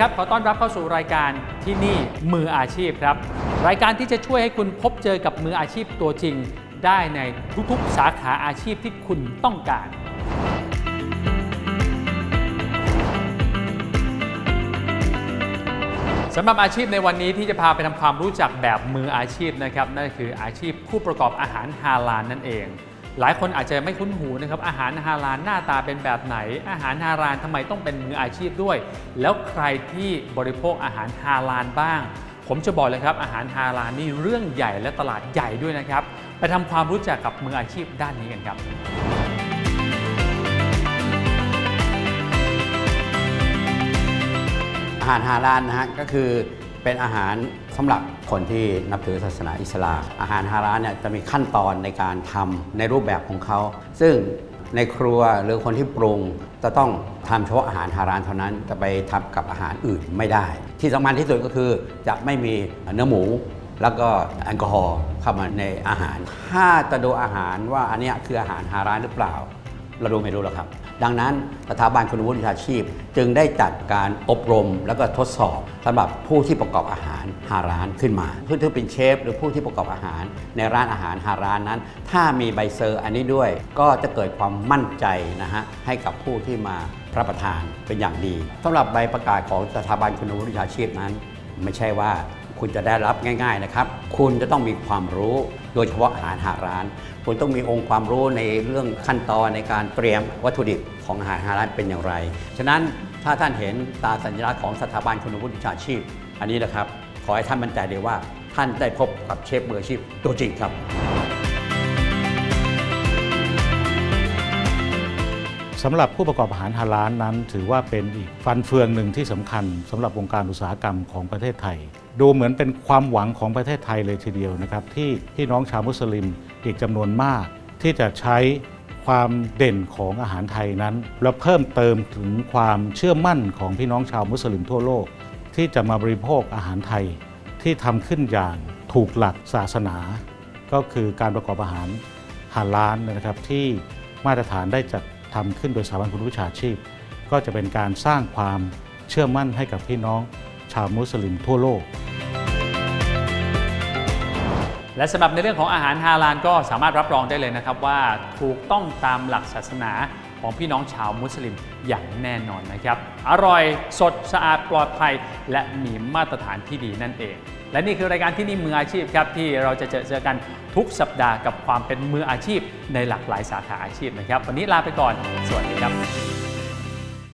ครับ ขอต้อนรับเข้าสู่รายการที่นี่มืออาชีพครับ รายการที่จะช่วยให้คุณพบเจอกับมืออาชีพตัวจริง ได้ในทุกๆ สาขาอาชีพที่คุณต้องการ สำหรับอาชีพในวันนี้ที่จะพาไปทำความรู้จักแบบมืออาชีพนะครับ นั่นคืออาชีพผู้ประกอบอาหารฮาลาลนั่นเอง หลายคนอาจจะไม่คุ้นหูนะครับอาหารฮาลาลหน้าตาเป็นแบบไหน อาหารฮาลาลทำไมต้องเป็นมืออาชีพด้วย แล้วใครที่บริโภคอาหารฮาลาลบ้าง ผมจะบอกเลยครับอาหารฮาลาลนี่เรื่องใหญ่และตลาดใหญ่ด้วยนะครับไปทำความรู้จักกับมืออาชีพด้านนี้กันครับอาหารฮาลาลนะฮะก็คือ เป็นอาหารสำหรับคนที่นับถือศาสนาอิสลามอาหารฮาลาลเนี่ยจะมีขั้นตอนในการทำในรูปแบบของเขา ซึ่งในครัวหรือคนที่ปรุงจะต้องทำเฉพาะอาหารฮาลาลเท่านั้นจะไปทำกับอาหารอื่นไม่ได้ ที่สำคัญที่สุดก็คือจะไม่มีเนื้อหมูแล้วก็แอลกอฮอล์เข้ามาในอาหาร ถ้าจะดูอาหารว่าอันนี้คืออาหารฮาลาลหรือเปล่า เราดูไม่รู้หรอกครับ ดังนั้นสถาบันคุณวุฒิวิชาชีพ จึงได้จัดการอบรมแล้วก็ทดสอบสำหรับผู้ที่ประกอบอาหารฮาร้านขึ้นมาเพื่อที่เป็นเชฟ หรือผู้ที่ประกอบอาหาร ในร้านอาหารฮาร้านนั้น ถ้ามีใบเซอร์อันนี้ด้วย ก็จะเกิดความมั่นใจนะฮะให้กับผู้ที่มารับประทานเป็นอย่างดีสำหรับใบประกาศของสถาบันคุณวุฒิวิชาชีพนั้น ไม่ใช่ว่า คุณจะได้รับง่าย ๆนะครับ คุณจะต้องมีความรู้ โดยเฉพาะอาหารหาร้าน คุณต้องมีองค์ความรู้ในเรื่องขั้นตอนในการเตรียมวัตถุดิบของอาหารหาร้านเป็นอย่างไร ฉะนั้นถ้าท่านเห็นตาสัญลักษณ์ของสถาบันคุณวุฒิวิชาชีพ อันนี้นะครับ ขอให้ท่านมั่นใจเลยว่า ท่านได้พบกับเชฟมืออาชีพตัวจริงครับ สำหรับผู้ประกอบอาหารฮาลาลนั้น ถือว่าเป็นอีกฟันเฟืองหนึ่งที่สำคัญสำหรับวงการอุตสาหกรรมของประเทศไทย ดูเหมือนเป็นความหวังของประเทศไทยเลยทีเดียวนะครับ ที่พี่น้องชาวมุสลิมอีกจำนวนมาก ที่จะใช้ความเด่นของอาหารไทยนั้น แล้วเพิ่มเติมถึงความเชื่อมั่นของพี่น้องชาวมุสลิมทั่วโลก ที่จะมาบริโภคอาหารไทย ที่ทำขึ้นอย่างถูกหลักศาสนา ก็คือการประกอบอาหารฮาลาลนะครับที่มาตรฐานได้จัด ทำขึ้นโดยสถาบันคุณวิชาชีพ ก็จะเป็นการสร้างความเชื่อมั่นให้กับพี่น้องชาวมุสลิมทั่วโลก และสำหรับในเรื่องของอาหารฮาลาลก็สามารถรับรองได้เลยนะครับว่าถูกต้องตามหลักศาสนาของพี่น้องชาวมุสลิมอย่างแน่นอนนะครับ อร่อยสดสะอาดปลอดภัย และมีมาตรฐานที่ดีนั่นเอง และนี่คือรายการที่นี่มืออาชีพครับที่เราจะเจอเจอกันทุกสัปดาห์กับความเป็นมืออาชีพในหลากหลายสาขาอาชีพนะครับ วันนี้ลาไปก่อน สวัสดีครับ